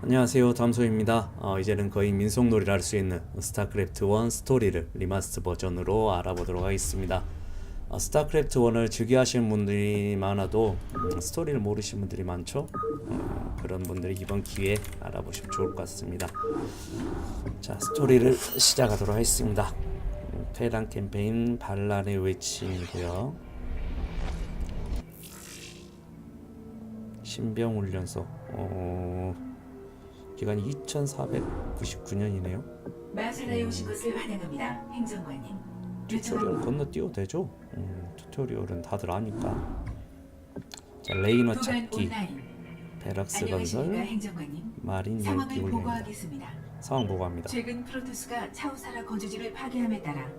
안녕하세요. 담소입니다. 어, 이제는 거의 민속놀이를 할 수 있는 스타크래프트 1 스토리를 리마스터 버전으로 알아보도록 하겠습니다. 어, 스타크래프트 1을 즐겨 하시는 분들이 많아도 음, 스토리를 모르시는 분들이 많죠? 어, 그런 분들이 이번 기회에 알아보시면 좋을 것 같습니다. 자 스토리를 시작하도록 하겠습니다. 음, 쾌락 캠페인 반란의 외침이고요. 신병훈련소. 어... 기간이 2499년이네요. 마살라에 오신 것을 환영합니다. 행정관님. 튜토리얼 건너뛰어도 되죠? 음, 튜토리얼은 다들 아니까. 자, 레이너 찾기. 베락스 건설. 마린 열기. 보고하겠습니다. 상황 보고합니다. 최근 프로토스가 차우사라 거주지를 파괴함에 따라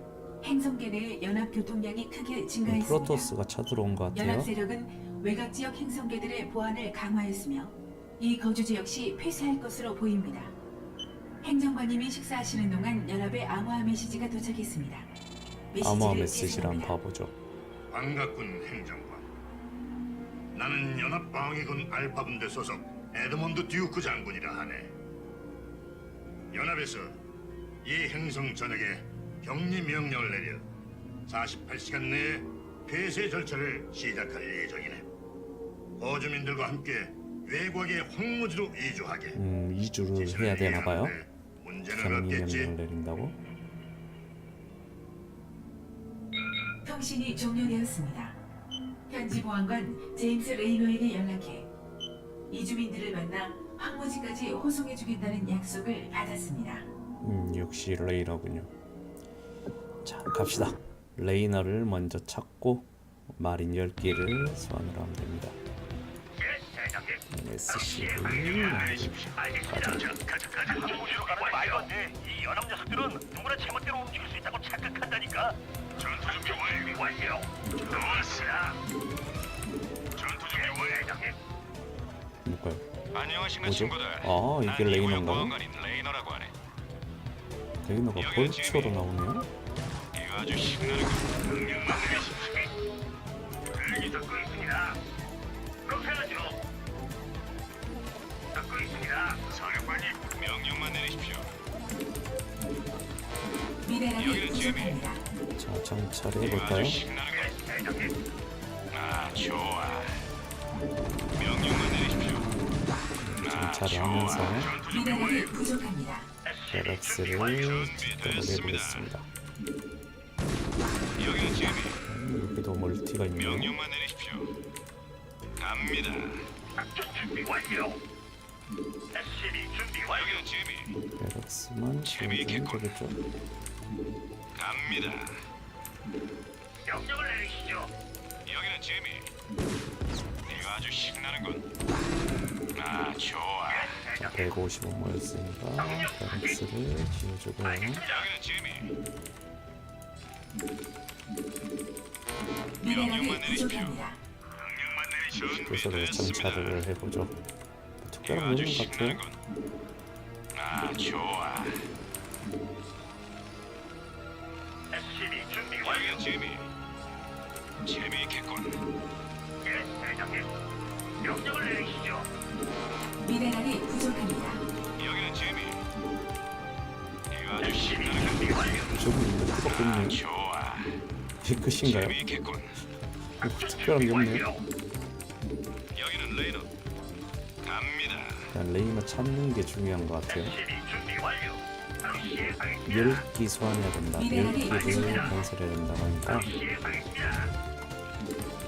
행성계 내 연합 교통량이 크게 음, 증가했습니다. 프로토스가 쳐들어온 것 같아요. 연합 세력은 외곽 지역 행성계들의 보안을 강화했으며 이 거주지 역시 폐쇄할 것으로 보입니다. 행정관님이 식사하시는 동안 연합의 암호화 메시지가 도착했습니다. 암호화 제출합니다. 봐보죠. 반갑군 행정관. 나는 연합 방위군 알파분대 소속 에드먼드 듀크 장군이라 하네. 연합에서 이 행성 전역에 격리 명령을 내려 48시간 내에 폐쇄 절차를 시작할 예정이네. 거주민들과 함께 외곽의 황무지로 이주하게. 음, 2주를 지시를 해야 되나 봐요. 문제는 없겠지. 내린다고? 통신이 종료되었습니다. 현지 보안관 제임스 레이노에게 연락해 이주민들을 만나 황무지까지 호송해 주겠다는 약속을 받았습니다. 음, 역시 레이너군요. 자, 갑시다. 레이너를 먼저 찾고 마린 10개를 소환을 하면 됩니다. NSC를 가자. 항공우주로 가는 말도 안 돼. 이 연합 녀석들은 누구나 제멋대로 움직일 수 있다고 착각한다니까. 전투 준비 완료. 완료. 좋았어. 전투 준비 완료. 뭘까요? 안녕하신가 뭐죠? 친구들. 아, 이게 난 레이너인가요? 이구역 보안관인 레이너라고 하네. 레이너가 벌초로 나오네요. 이거 아주 신나는 거. 명령만 내리십시오. 대기 듣고 듣고 있습니다. 사령관님 명령만 내리십시오. 미네랄이 여기는. 부족합니다. 자, 정찰해 이거 볼까요? 아주 신나는 거. 아 좋아. 명령만 내리십시오. 아 정찰을 좋아. 하면서 미네랄이 부족합니다. 베럭스를 작동을 해보겠습니다. 여기는 재미. 음, 여기도 멀티가 있네요. 명령만 내리십시오. 갑니다. 작전 준비 완료. SCB 준비 완료. 여기는 재미. 베럭스만 지금 되겠죠? 갑니다. 명령을 내리시죠. 여기는 재미. 이거 아주 신나는군. 아 좋아. 155 모였으니까 베럭스를 지어주고요. 여기는 재미. 미네랄이 명령만 내리십시오. 부족합니다. 명령만 내리시죠. 그래서 를 정찰을 해보죠. 특별한 아주 내용 같아요. 신나는군. 아 좋아. SCB 준비 완료. 재미. 재미있겠군. 예, 대장님. 명령을 내리시죠. 미네랄이 부족합니다. 여기는 재미. 이거 아주 신나는 준비 완료. 저분 있는데 아 뜨겁군요. 좋아. 이게 끝인가요? 재미있겠군. 뭐 특별한 게 없네요. 여기는 레이너. 갑니다. 그냥 레이너 찾는 게 중요한 것 같아요. 10기 소환해야 된다. 10기를 건설해야 된다고 하니까.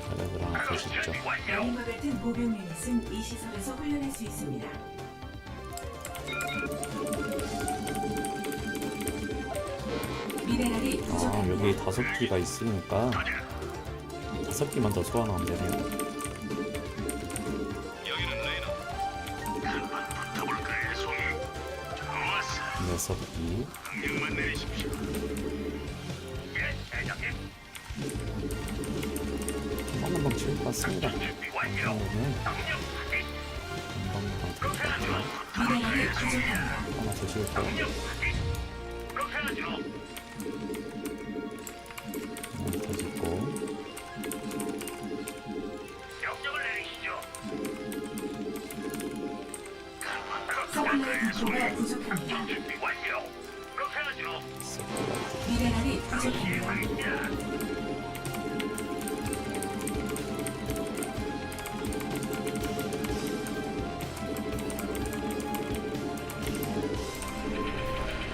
자력을 하나 더 짓죠. 마린과 같은 보병 유닛은 이 시설에서 훈련할 수 있습니다. 미네랄이 아 부족합니다. 여기 다섯 기가 있으니까 다섯 기만 더 소환하면 되네요. 명령만 내리십시오. 예, 대장님. 금방금방 치울 것 같습니다. 준비 완료. 그러면 명령 확인. 금방금방 될 것 같아요. 미네랄이 부족합니다. 하나 더 확인. 그렇게 하죠. 디포가 부족합니다. 작전 준비 완료. 그렇게 하죠. 서플라이 미네랄이 부족합니다. 있습니다.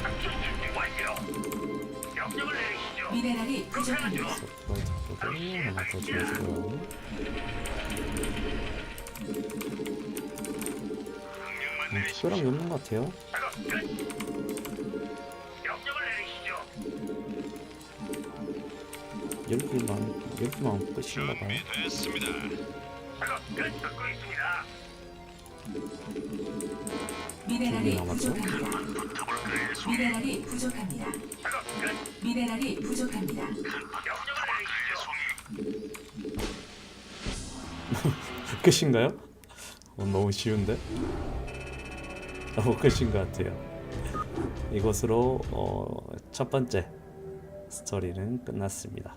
작전 준비 완료. 명령을 내리시죠. 미네랄이 그렇게 부족합니다. 하죠. 하나 더. 게 없는 것 같아요. 작업 끝. 명령을 내리시죠. 열 개만 열 개만 끝인가 봐요. 준비됐습니다. 미네랄이 남았죠? 부족합니다. 미네랄이 부족합니다. 미네랄이 부족합니다. 끝인가요? 어, 너무 쉬운데? 끝인 것 같아요. 이것으로 어, 첫 번째 스토리는 끝났습니다.